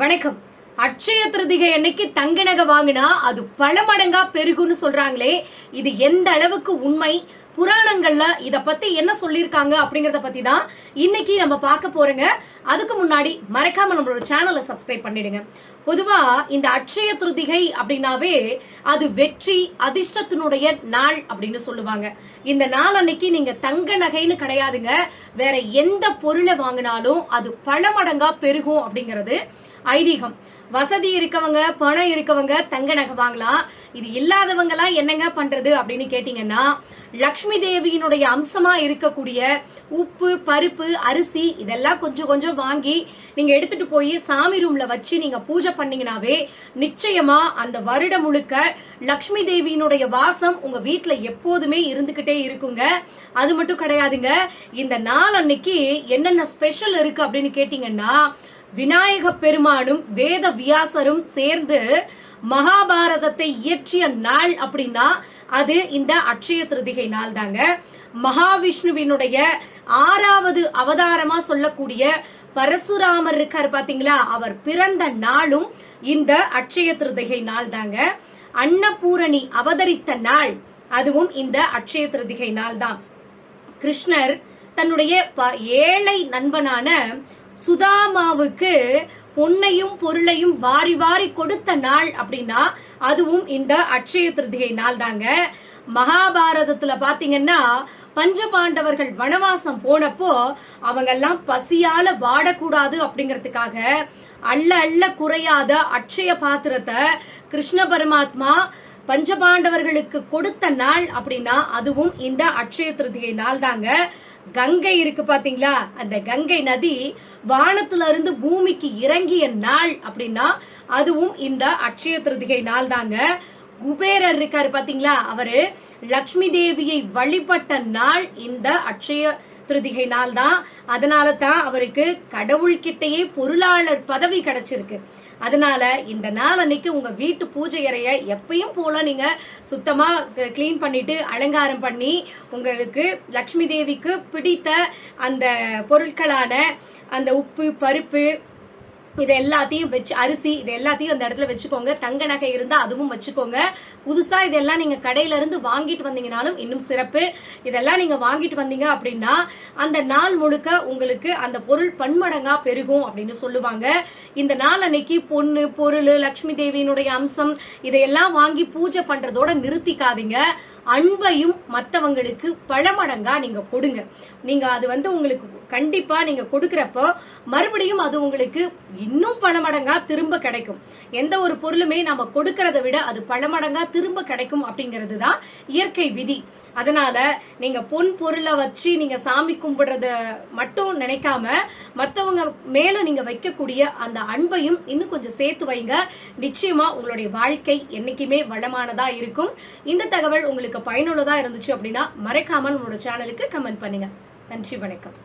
வணக்கம். அட்சய திருதிகை அன்னைக்கு தங்க நகை வாங்கினா அது பல மடங்கா பெருகுன்னு சொல்றாங்களே. இது எந்த அளவுக்கு உண்மை? புராணங்கள்ல இத பத்தி என்ன சொல்லியிருக்காங்க அப்படிங்கறத பத்தி தான் இன்னைக்கு நம்ம பார்க்க போறோங்க. அதுக்கு முன்னாடி மறக்காம நம்மளோட சேனலை சப்ஸ்கிரைப் பண்ணிடுங்க. பொதுவா இந்த அட்சய திருதிகை அப்படின்னாவே அது வெற்றி அதிர்ஷ்டத்தினுடைய நாள் அப்படின்னு சொல்லுவாங்க. இந்த நாள் அன்னைக்கு நீங்க தங்க நகைன்னு கிடையாதுங்க. வேற எந்த பொருளை வாங்கினாலும் அது பல மடங்கா பெருகும் அப்படிங்கிறது ஐதீகம். வசதி இருக்கவங்க பணம் இருக்கவங்க தங்க நகை வாங்கலாம். இது இல்லாதவங்கெல்லாம் என்னங்க பண்றது அப்படின்னு கேட்டீங்கன்னா லக்ஷ்மி தேவியினுடைய அம்சமா இருக்கக்கூடிய உப்பு பருப்பு அரிசி இதெல்லாம் கொஞ்சம் கொஞ்சம் வாங்கி நீங்க எடுத்துட்டு போய் சாமி ரூம்ல வச்சு நீங்க பூஜை பண்ணீங்கனாவே நிச்சயமா அந்த வருடம் முழுக்க லக்ஷ்மி தேவியினுடைய வாசம் உங்க வீட்ல எப்போதுமே இருந்துகிட்டே இருக்குங்க. அது மட்டும் கிடையாதுங்க இந்த நாள் அன்னைக்கு என்னென்ன ஸ்பெஷல் இருக்கு அப்படின்னு கேட்டீங்கன்னா விநாயக பெருமானும் வேத வியாசரும் சேர்ந்து மகாபாரதத்தை இயற்றிய நாள் அப்படின்னா அது இந்த அட்சய திருதிகை நாள் தாங்க. மகாவிஷ்ணுவினுடைய ஆறாவது அவதாரமா சொல்லக்கூடிய பரசுராமர் இருக்கார் பாத்தீங்களா? அவர் பிறந்த நாளும் இந்த அட்சய திருதிகை நாள் தாங்க. அன்னபூரணி அவதரித்த நாள் அதுவும் இந்த அட்சய திருதிகை நாள் தான். கிருஷ்ணர் தன்னுடைய ப- ஏழை நண்பனான சுதாமாவுக்கு பொன்னையும் பொருளையும் வாரி வாரி கொடுத்த நாள் அப்படின்னா அதுவும் இந்த அட்சய திருதிகை நாள் தாங்க. மகாபாரதத்துல பாத்தீங்கன்னா பஞ்சபாண்டவர்கள் வனவாசம் போனப்போ அவங்க எல்லாம் பசியால வாடக்கூடாது அப்படிங்கறதுக்காக அள்ள அள்ள குறையாத அட்சய பாத்திரத்தை கிருஷ்ண பரமாத்மா பஞ்சபாண்டவர்களுக்கு கொடுத்த நாள் அப்படின்னா அதுவும் இந்த அட்சய திருதிகை நாள் தாங்க. கங்கை இருக்கு பாத்தீங்களா? அந்த கங்கை நதி வானத்துல இருந்து பூமிக்கு இறங்கிய நாள் அப்படின்னா அதுவும் இந்த அட்சய திருதிகை நாள் தாங்க. குபேரர் இருக்காரு பாத்தீங்களா? அவரு லக்ஷ்மி தேவியை வழிபட்ட நாள் இந்த அட்சய திருதிகைனால் தான் அதனால தான் அவருக்கு கடவுள்கிட்டயே பொருளாளர் பதவி கிடைச்சிருக்கு. அதனால இந்த நாள் அன்னைக்கு உங்க வீட்டு பூஜை அறைய எப்பயும் போல நீங்க சுத்தமா க்ளீன் பண்ணிட்டு அலங்காரம் பண்ணி உங்களுக்கு லக்ஷ்மி தேவிக்கு பிடித்த அந்த பொருட்களான அந்த உப்பு பருப்பு இது எல்லாத்தையும் வச்சு அரிசி இது எல்லாத்தையும் அந்த இடத்துல வச்சுக்கோங்க. தங்க நகை இருந்தா அதுவும் வச்சுக்கோங்க. புதுசா இதெல்லாம் நீங்க கடையில இருந்து வாங்கிட்டு வந்தீங்கனாலும் இன்னும் சிறப்பு. இதெல்லாம் நீங்க வாங்கிட்டு வந்தீங்க அப்படின்னா அந்த நாள் முழுக்க உங்களுக்கு அந்த பொருள் பன்மடங்கா பெருகும் அப்படின்னு சொல்லுவாங்க. இந்த நாள் அன்னைக்கு பொண்ணு பொருள் லக்ஷ்மி தேவியினுடைய அம்சம் இதையெல்லாம் வாங்கி பூஜை பண்றதோட நிறுத்திக்காதீங்க. அன்பையும் மற்றவங்களுக்கு பல மடங்கா நீங்க கொடுங்க. நீங்க அது வந்து உங்களுக்கு கண்டிப்பா நீங்க கொடுக்கறப்போ மறுபடியும் அது உங்களுக்கு இன்னும் பல மடங்கா திரும்ப கிடைக்கும். எந்த ஒரு பொருளுமே நம்ம கொடுக்கறத விட அது பல மடங்கா திரும்ப கிடைக்கும் அப்படிங்கிறது தான் இயற்கை விதி. அதனால நீங்க பொன் பொருளை வச்சு நீங்க சாமி கும்பிடுறத மட்டும் நினைக்காம மற்றவங்க மேல நீங்க வைக்கக்கூடிய அந்த அன்பையும் இன்னும் கொஞ்சம் சேர்த்து வைங்க. நிச்சயமா உங்களுடைய வாழ்க்கை என்னைக்குமே வளமானதா இருக்கும். இந்த தகவல் உங்களுக்கு பயனுள்ளதா இருந்துச்சு அப்படின்னா மறைக்காமல் உங்களோட சேனலுக்கு கமெண்ட் பண்ணுங்க. நன்றி வணக்கம்.